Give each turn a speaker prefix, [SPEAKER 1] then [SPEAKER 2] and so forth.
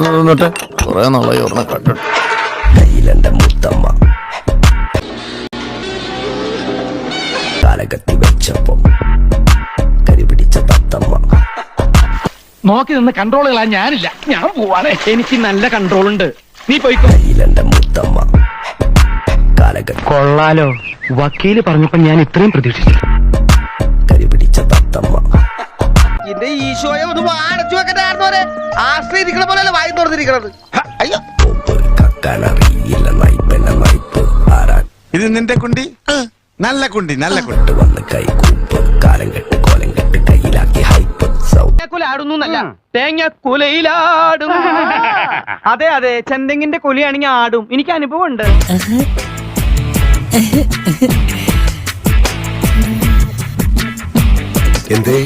[SPEAKER 1] വന്നോട്ടെ കുറെ നാളായി ഒരെണ്ണം കണ്ടിട്ട്.
[SPEAKER 2] കയ്യിലെന്റെ മുത്തമ്മ. കാലകത്തി വെച്ചപ്പം കരിപിടിച്ച തത്തമ്മ.
[SPEAKER 3] നോക്കി നിന്ന് കൺട്രോൾ കളാൻ ഞാനില്ല. ഞാൻ പോവാണേ. എനിക്ക് നല്ല കൺട്രോൾ ഉണ്ട്. നീ പോയിക്കോ.
[SPEAKER 2] കയ്യിലെന്റെ മുത്തമ്മ. കാലകത്തി
[SPEAKER 4] കൊള്ളാലോ. വക്കീൽ പറഞ്ഞപ്പോ ഞാൻ ഇത്രയും പ്രതീക്ഷിച്ചു
[SPEAKER 5] എന്റെ ഈശോയെ ഒന്ന് വാടച്ചു വെക്കണ്ടായിരുന്നോരെ ആശ്രയിരിക്കണ പോലെ വായി തുറന്നിരിക്കണത്. അയ്യോ.
[SPEAKER 6] ഇത് നിന്റെ കുണ്ടി? നല്ല കുണ്ടി നല്ല കുണ്ടി.
[SPEAKER 2] വന്ന് കൈകൂപ്പ് കാലം കെട്ട് കോലം കെട്ട് കയ്യിലാക്കി ഹൈപ്പ് സൗ
[SPEAKER 3] കുലാടുന്നു എന്നല്ല തേങ്ങ കുലയിലാടും അതെ അതെ ചെന്തെങ്ങിന്റെ കുലയാണെങ്കിൽ ആടും. എനിക്ക് അനുഭവം ഉണ്ട്
[SPEAKER 2] എന്തേ?